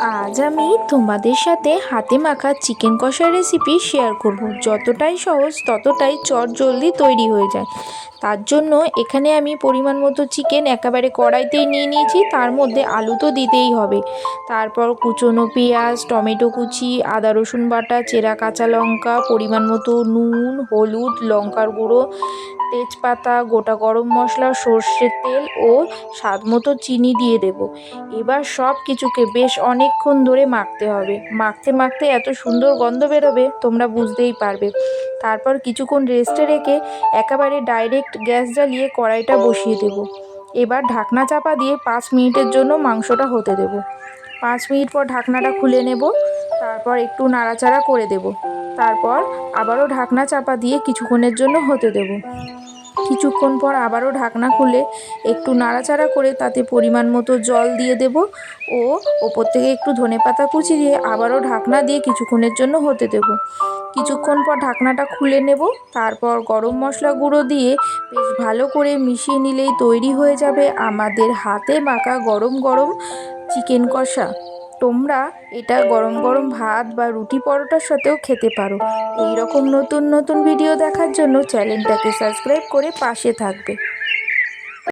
আজ আমি তোমাদের সাথে হাতে মাখা চিকেন কষা রেসিপি শেয়ার করব। যতটাই সহজ, ততটাই চট জলদি তৈরি হয়ে যায়। তার জন্য এখানে আমি পরিমাণ মতো চিকেন একেবারে কড়াইতেই নিয়ে নিয়েছি। তার মধ্যে আলু তো দিতেই হবে। তারপর কুচনো পেঁয়াজ, টমেটো কুচি, আদা রসুন বাটা, চেরা কাঁচা লঙ্কা, পরিমাণ মতো নুন, হলুদ, লঙ্কার গুঁড়ো, তেজপাতা, গোটা গরম মশলা, সর্ষের তেল ও স্বাদ মতো চিনি দিয়ে দেব। এবার সব কিছুকে বেশ অনেকক্ষণ ধরে মাখতে হবে। মাখতে মাখতে এত সুন্দর গন্ধ বেরোবে, তোমরা বুঝতেই পারবে। তারপর কিছুক্ষণ রেস্টে রেখে একেবারে ডাইরেক্ট গ্যাস জ্বালিয়ে কড়াইটা বসিয়ে দেব। এবার ঢাকনা চাপা দিয়ে পাঁচ মিনিটের জন্য মাংসটা হতে দেব। পাঁচ মিনিট পর ঢাকনাটা খুলে নেব, তারপর একটু নাড়াচাড়া করে দেব। তারপর আবারও ঢাকনা চাপা দিয়ে কিছুক্ষণের জন্য হতে দেব। কিছুক্ষণ পর আবারও ঢাকনা খুলে একটু নাড়াচাড়া করে তাতে পরিমাণ মতো জল দিয়ে দেব ও ওপর থেকে একটু ধনে পাতা কুচি দিয়ে আবারও ঢাকনা দিয়ে কিছুক্ষণের জন্য হতে দেব। কিছুক্ষণ পর ঢাকনাটা খুলে নেব, তারপর গরম মশলা গুঁড়ো দিয়ে বেশ ভালো করে মিশিয়ে নিলেই তৈরি হয়ে যাবে আমাদের হাতে মাখা গরম গরম চিকেন কষা। তোমরা এটা গরম গরম ভাত বা রুটি পরোটার সাথেও খেতে পারো। এইরকম নতুন নতুন ভিডিও দেখার জন্য চ্যানেলটাকে সাবস্ক্রাইব করে পাশে থাকবে।